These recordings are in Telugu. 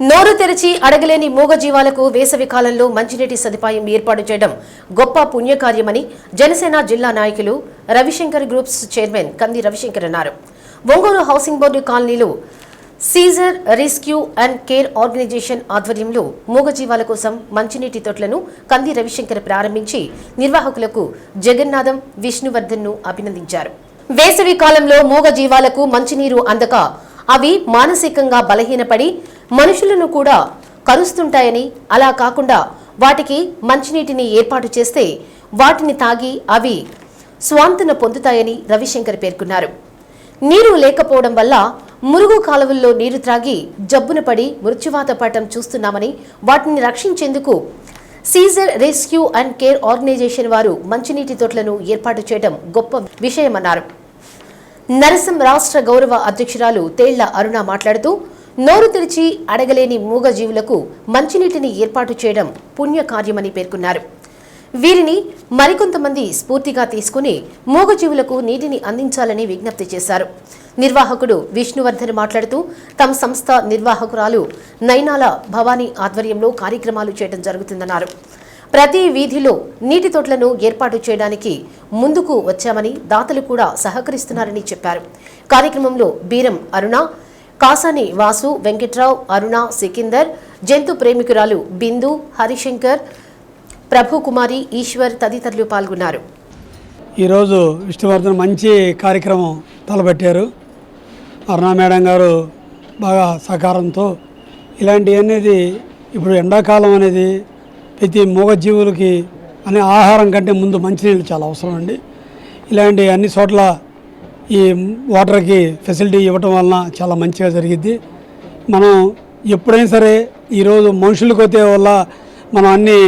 నోరు తెరిచి అడగలేని మూగజీవాలకు వేసవి కాలంలో మంచినీటి సదుపాయం ఏర్పాటు చేయడం గొప్ప పుణ్యకార్యమని జనసేన జిల్లా నాయకులు రవిశంకర్ గ్రూప్స్ చైర్మన్ కంది రవిశంకర్ అన్నారు. ఒంగోలు హౌసింగ్ బోర్డు కాలనీలో Caesar rescue and care organization ఆధ్వర్యంలో మూగజీవాల కోసం మంచినీటి తొట్లను కంది రవిశంకర్ ప్రారంభించి నిర్వాహకులకు జగన్నాథం విష్ణువర్ధన్ను అభినందించారు. వేసవి కాలంలో మూగజీవాలకు మంచినీరు అందక అవి మానసికంగా బలహీనపడి మనుషులను కూడా కరుస్తుంటాయని అలా కాకుండా వాటికి మంచినీటిని ఏర్పాటు చేస్తే వాటిని తాగి అవి స్వాంతన పొందుతాయని రవిశంకర్ పేర్కొన్నారు. నీరు లేకపోవడం వల్ల మురుగు కాలువల్లో నీరు త్రాగి జబ్బున పడి మృత్యువాత పడటం చూస్తున్నామని వాటిని రక్షించేందుకు Caesar rescue and care organization వారు మంచినీటి తొట్లను ఏర్పాటు చేయడం గొప్ప విషయమన్నారు. నరసం రాష్ట్ర గౌరవ అధ్యక్షురాలు తేళ్ళ అరుణ మాట్లాడుతూ నోరు తెరిచి అడగలేని మూగజీవులకు మంచినీటిని ఏర్పాటు చేయడం పుణ్యకార్యమని పేర్కొన్నారు. వీరిని మరికొంతమంది స్ఫూర్తిగా తీసుకుని మూగజీవులకు నీటిని అందించాలని విజ్ఞప్తి చేశారు. నిర్వాహకుడు విష్ణువర్ధన్ మాట్లాడుతూ తమ సంస్థ నిర్వాహకురాలు నైనాల భవానీ ఆధ్వర్యంలో కార్యక్రమాలు చేయడం జరుగుతుందన్నారు. ప్రతి వీధిలో నీటి తొట్లను ఏర్పాటు చేయడానికి ముందుకు వచ్చామని దాతలు కూడా సహకరిస్తున్నారని చెప్పారు. కార్యక్రమంలో బీరం అరుణ కాసాని వాసు వెంకట్రావు అరుణ సికిందర్ జంతు ప్రేమికురాలు బిందు హరిశంకర్ ప్రభుకుమారి ఈశ్వర్ తదితరులు పాల్గొన్నారు. ఈరోజు విష్ణువర్ధన్ మంచి కార్యక్రమం తలపెట్టారు అరుణా మేడం గారు బాగా సహకారంతో ఇలాంటివి అనేది ఇప్పుడు ఎండాకాలం అనేది ప్రతి మూగజీవులకి అనే ఆహారం కంటే ముందు మంచినీళ్ళు చాలా అవసరం అండి. ఇలాంటి అన్ని చోట్ల ఈ వాటర్కి ఫెసిలిటీ ఇవ్వటం వలన చాలా మంచిగా జరిగిద్ది. మనం ఎప్పుడైనా సరే ఈరోజు మనుషులకు వచ్చే వల్ల మనం అన్ని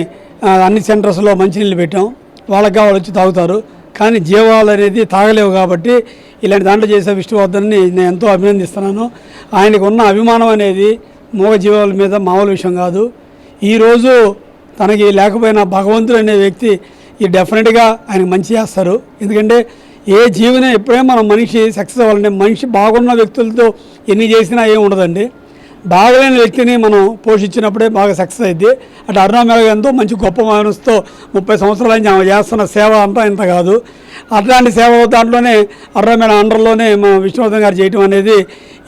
అన్ని సెంటర్స్లో మంచినీళ్ళు పెట్టాం. వాళ్ళకి వాళ్ళు వచ్చి తాగుతారు. కానీ జీవాలు అనేది తాగలేవు కాబట్టి ఇలాంటి దాంట్లో చేసే విష్ణువర్ధన్ని నేను ఎంతో అభినందిస్తున్నాను. ఆయనకు ఉన్న అభిమానం అనేది మూగ జీవాల మీద మామూలు విషయం కాదు. ఈరోజు తనకి లేకపోయినా భగవంతుడు అనే వ్యక్తి ఈ డెఫినెట్గా ఆయనకు మంచి చేస్తారు. ఎందుకంటే ఏ జీవనం ఎప్పుడైనా మనం మనిషి సక్సెస్ అవ్వాలంటే మనిషి బాగున్న వ్యక్తులతో ఎన్ని చేసినా ఏం ఉండదండి. బాగలేని వ్యక్తిని మనం పోషించినప్పుడే బాగా సక్సెస్ అయింది అటు అరుణామేళ ఎంతో మంచి గొప్ప మనసుతో ముప్పై సంవత్సరాల నుంచి ఆమె చేస్తున్న సేవ అంతా ఇంత కాదు. అట్లాంటి సేవ దాంట్లోనే అరుణామేళ అండర్లోనే మన విష్ణువర్ధన్ గారు చేయటం అనేది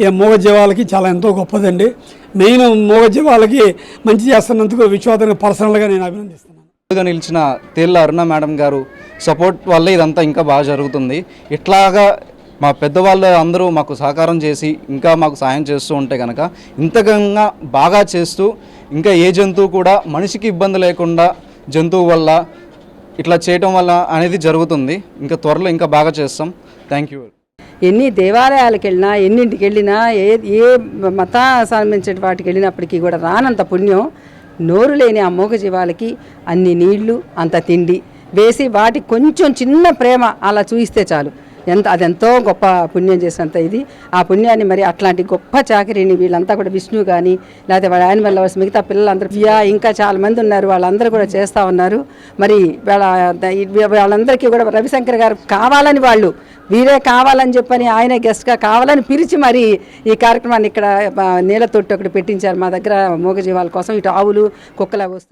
ఈ మూగ జీవాలకి చాలా ఎంతో గొప్పదండి. మెయిన్ మూగ జీవాలకి మంచి చేస్తున్నందుకు విశ్వవర్ధన్ పర్సనల్గా నేను అభినందిస్తున్నాను. గా నిలిచిన తేళ్ళ అరుణ మేడం గారు సపోర్ట్ వల్ల ఇదంతా ఇంకా బాగా జరుగుతుంది. ఇట్లాగా మా పెద్దవాళ్ళు అందరూ మాకు సహకారం చేసి ఇంకా మాకు సాయం చేస్తూ ఉంటే కనుక ఇంతకంగా బాగా చేస్తూ ఇంకా ఏ జంతువు కూడా మనిషికి ఇబ్బంది లేకుండా జంతువు వల్ల ఇట్లా చేయటం వల్ల అనేది జరుగుతుంది. ఇంకా త్వరలో ఇంకా బాగా చేస్తాం. థ్యాంక్ యూ ఎన్ని దేవాలయాలకు వెళ్ళినా ఎన్నింటికి వెళ్ళినా ఏ ఏ మత సంబంధించిన వాటికి వెళ్ళినప్పటికీ కూడా రానంత పుణ్యం నోరు లేని ఆ మూగ జీవాలకి అన్ని నీళ్ళు అంత తిండి వేసి వాటికి కొంచెం చిన్న ప్రేమ అలా చూయిస్తే చాలు. ఎంత అదెంతో గొప్ప పుణ్యం చేసినంత ఇది. ఆ పుణ్యాన్ని మరి అట్లాంటి గొప్ప చాకరీని వీళ్ళంతా కూడా విష్ణు కానీ లేకపోతే వాళ్ళ యానిమల్ లవర్స్ మిగతా పిల్లలందరూ ఫియా ఇంకా చాలా మంది ఉన్నారు. వాళ్ళందరూ కూడా చేస్తూ ఉన్నారు. మరి వాళ్ళ వాళ్ళందరికీ కూడా రవిశంకర్ గారు కావాలని వాళ్ళు వీరే కావాలని చెప్పని ఆయన గెస్ట్గా కావాలని పిలిచి మరి ఈ కార్యక్రమాన్ని ఇక్కడ నీళ్ళ తొట్టి ఒకటి పెట్టించారు మా దగ్గర మూగజీవాల కోసం. ఇటు ఆవులు కుక్కల వస్తూ